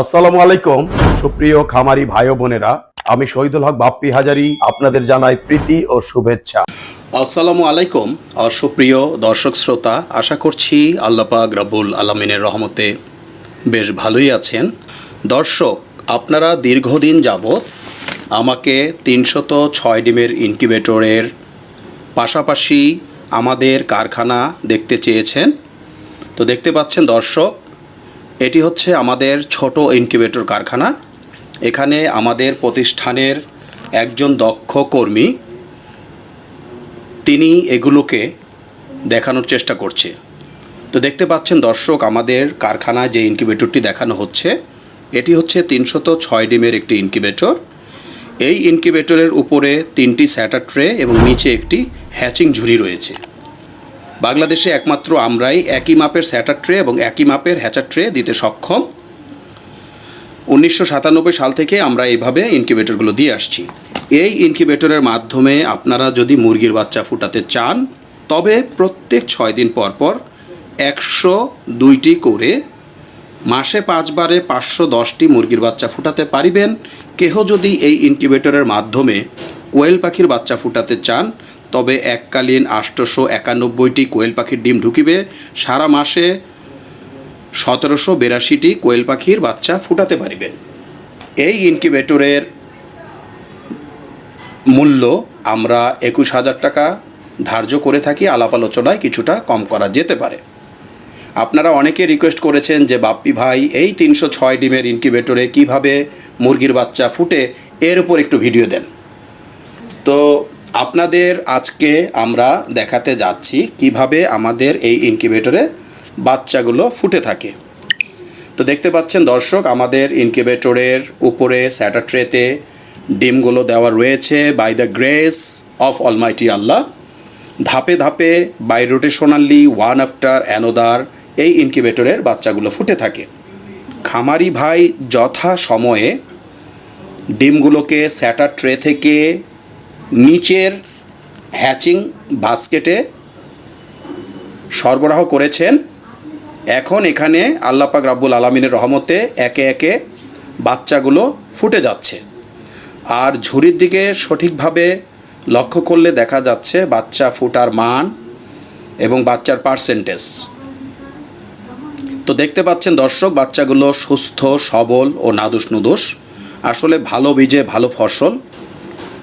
আসসালামু আলাইকুম। সুপ্রিয় খামারি ভাই বোনেরা, আমি শহীদুল হক বাপ্পি হাজারি, আপনাদের জানাই প্রীতি ও শুভেচ্ছা। আসসালামু আলাইকুম সুপ্রিয় দর্শক শ্রোতা, আশা করছি আল্লাপাক রাব্বুল আলমিনের রহমতে বেশ ভালোই আছেন। দর্শক, আপনারা দীর্ঘদিন যাবৎ আমাকে তিনশত ছয় ডিমের ইনকিউবেটরের পাশাপাশি আমাদের কারখানা দেখতে চেয়েছেন। তো দেখতে পাচ্ছেন দর্শক এটি হচ্ছে আমাদের ছোট ইনকিউবেটর কারখানা। এখানে আমাদের প্রতিষ্ঠানের একজন দক্ষ কর্মী, তিনি এগুলোকে দেখানোর চেষ্টা করছে। তো দেখতে পাচ্ছেন দর্শক, আমাদের কারখানায় যে ইনকিউবেটরটি দেখানো হচ্ছে, এটি হচ্ছে তিনশত ছয় ডিমের একটি ইনকিউবেটর। এই ইনকিউবেটরের উপরে তিনটি স্যাটার ট্রে এবং নিচে একটি হ্যাচিং ঝুড়ি রয়েছে। বাংলাদেশে একমাত্র আমরাই একই মাপের স্যাটার ট্রে এবং একই মাপের হ্যাচার ট্রে দিতে সক্ষম। উনিশশো সাতানব্বই সাল থেকে আমরা এইভাবে ইনকিউবেটরগুলো দিয়ে আসছি। এই ইনকিউবেটরের মাধ্যমে আপনারা যদি মুরগির বাচ্চা ফুটাতে চান, তবে প্রত্যেক ছয় দিন পর পর একশো দুইটি করে মাসে পাঁচবারে পাঁচশো দশটি মুরগির বাচ্চা ফুটাতে পারিবেন। কেহ যদি এই ইনকিউবেটরের মাধ্যমে কোয়েল পাখির বাচ্চা ফুটাতে চান তবে এককালীন আষ্টশো একানব্বইটি কোয়েল পাখির ডিম ঢুকিবে। সারা মাসে সতেরোশো বিরাশিটি কোয়েল পাখির বাচ্চা ফুটাতে পারিবেন এই ইনকিউবেটরের মূল্য আমরা একুশ হাজার টাকা ধার্য করে থাকি। আলাপ আলোচনায় কিছুটা কম করা যেতে পারে। আপনারা অনেকে রিকোয়েস্ট করেছেন যে, বাপ্পি ভাই, এই তিনশো ছয় ডিমের ইনকিউবেটরে কীভাবে মুরগির বাচ্চা ফুটে? এর উপর একটু ভিডিও দেন। তো আপনাদের আজকে আমরা দেখাতে যাচ্ছি কীভাবে আমাদের এই ইনকিউবেটরে বাচ্চাগুলো ফুটে থাকে। তো দেখতে পাচ্ছেন দর্শক, আমাদের ইনকিউবেটরের উপরে স্যাটার ট্রেতে ডিমগুলো দেওয়া রয়েছে by the grace of almighty Allah ধাপে ধাপে by rotationally one after another এই ইনকিউবেটরের বাচ্চাগুলো ফুটে থাকে। খামারি ভাই যথা সময়ে ডিমগুলোকে স্যাটার ট্রে থেকে নিচের হ্যাচিং বাস্কেটে সরবরাহ করেছেন। এখন এখানে আল্লাপাক রাব্বুল আলমিনের রহমতে একে একে বাচ্চাগুলো ফুটে যাচ্ছে। আর ঝুড়ির দিকে সঠিকভাবে লক্ষ্য করলে দেখা যাচ্ছে বাচ্চা ফুটার মান এবং বাচ্চার পার্সেন্টেজ তো দেখতে পাচ্ছেন দর্শক, বাচ্চাগুলো সুস্থ, সবল ও নাদুস নুদুস আসলে ভালো বীজে ভালো ফসল।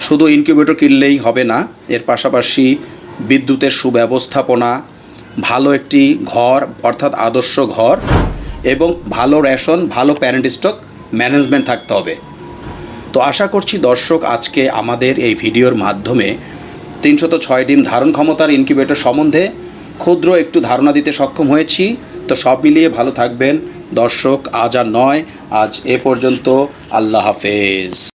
শুধু ইনকিউবেটর কিনলেই হবে না, এর পাশাপাশি বিদ্যুতের সুব্যবস্থাপনা, ভালো একটি ঘর, অর্থাৎ আদর্শ ঘর, এবং ভালো রেশন, ভালো প্যারেন্ট স্টক ম্যানেজমেন্ট থাকতে হবে। তো আশা করছি দর্শক, আজকে আমাদের এই ভিডিওর মাধ্যমে তিনশত ছয় ডিম ধারণ ক্ষমতার ইনকিউবেটর সম্বন্ধে ক্ষুদ্র একটু ধারণা দিতে সক্ষম হয়েছি। তো সব মিলিয়ে ভালো থাকবেন। দর্শক, আজ আর নয়, আজ এ পর্যন্ত আল্লাহ হাফেজ।